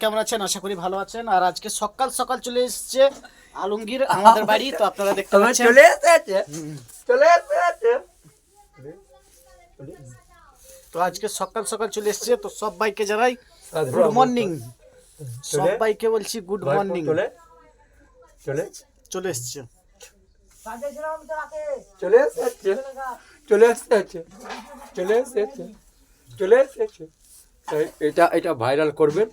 কেমন আছেন? আশা করি ভালো আছেন। আর আজকে সকাল সকাল চলে এসেছে আলমগীর আমাদের বাড়ি। তো আপনারা দেখতে পাচ্ছেন। চলে এসেছে? চলে এসেছে? তো আজকে সকাল সকাল চলে এসেছে। তো সব বাইকে জানাই গুড মর্নিং সব বাইকে বলছি গুড মর্নিং চলে? চলে? চলে এসছে। চলে এসেছে? চলে এসেছে? চলে এসেছে? চলে এসেছে? এটা এটা ভাইরাল করবেন।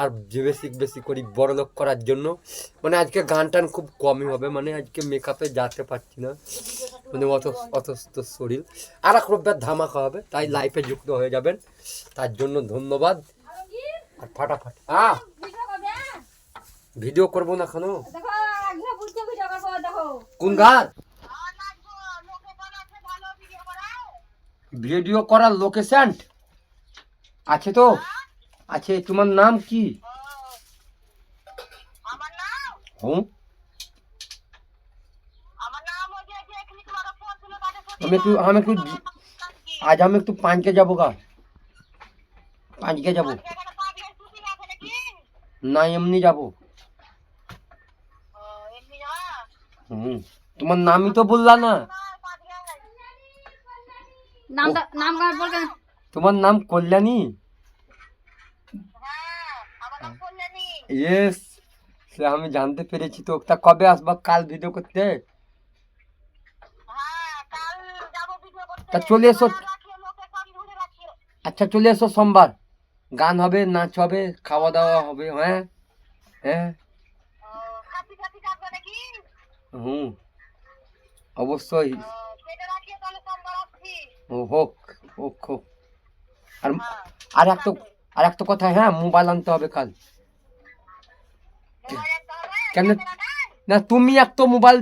আর যে বেশি বেশি করি বড় লোক করার জন্য। মানে আজকে গান টান খুব কমই হবে মানে আজকে মেকআপে যেতে পারছি না। মানে অত অসুস্থ শরীর। আর এক রোববার ধামাকা হবে, তাই লাইফে যুক্ত হয়ে যাবেন। তার জন্য ধন্যবাদ। আর ফাটাফাট। হ্যাঁ ভিডিও করব না কেন? কোন গান ভিডিও করার লোকেশন আছে তো? আছে তোমার নাম কি? আমার নাম? হুম আমার নাম ওই যে যে এখানে তোমার ফোন ছিল তাদের সাথে আমি একটু আমি একটু আজ আমি একটু পাঁচকে যাব গা। পাঁচকে যাব। না এমনি যাব। হুম। তোমার নামই তো বললা না। তোমার নাম কল্যাণী হ্যাঁ আমার নাম কল্যাণী ইয়েস সে আমি জানতে পেরেছি তো। তা কবে আসবা? কাল ভিডিও করতে? হ্যাঁ করতে। তা চলে এসো। আচ্ছা চলে এসো সোমবার। গান হবে নাচ হবে খাওয়া দাওয়া হবে হ্যাঁ? হ্যাঁ? হুম। অবশ্যই। হোক হোক হোক। আর হ্যাঁ আর একটা আর একটা কথা হ্যাঁ মোবাইল আনতে হবে কাল। কেন? না, তুমি একটা মোবাইল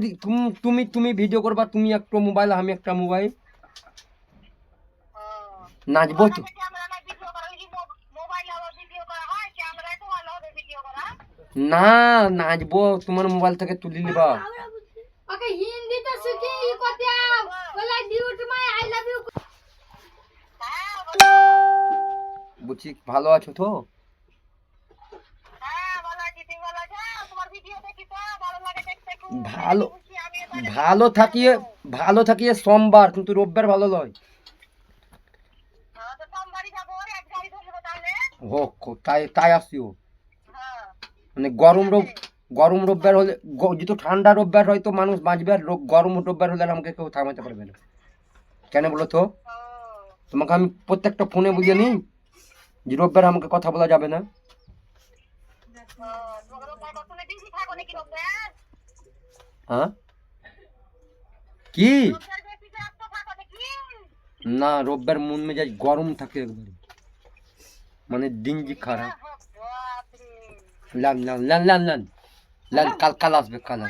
তুমি তুমি ভিডিও করবা, তুমি একটা মোবাইল, আমি একটা মোবাইল। নাচবো তো। না, নাচবো, তোমার মোবাইল থেকে তুলে নিবা। বলছি ভালো আছো তো? হ্যাঁ ভালো ভালো ভালো থাকিয়ে ভালো থাকিয়ে সোমবার কিন্তু রোববার ভালো নয় হ্যাঁ, হোক হোক, তাই তাই আসিও হ্যাঁ। মানে গরম রোব গরম রোববার হলে যেহেতু ঠান্ডা রোববার হয়তো মানুষ বাঁচবে আর গরম রোববার হলে আর আমাকে কেউ থামাতে পারবে না। কেন বলো তো? তোমাকে আমি প্রত্যেকটা ফোনে বুঝিয়ে নিই। যে রোববার আমাকে কথা বলা যাবে না? হ্যাঁ? কি? না, রোববার মন মেজাজ গরম থাকে একবারে। মানে দিন যে খারাপ। লাল লাল লান লান লান কাল কাল আসবে, কাল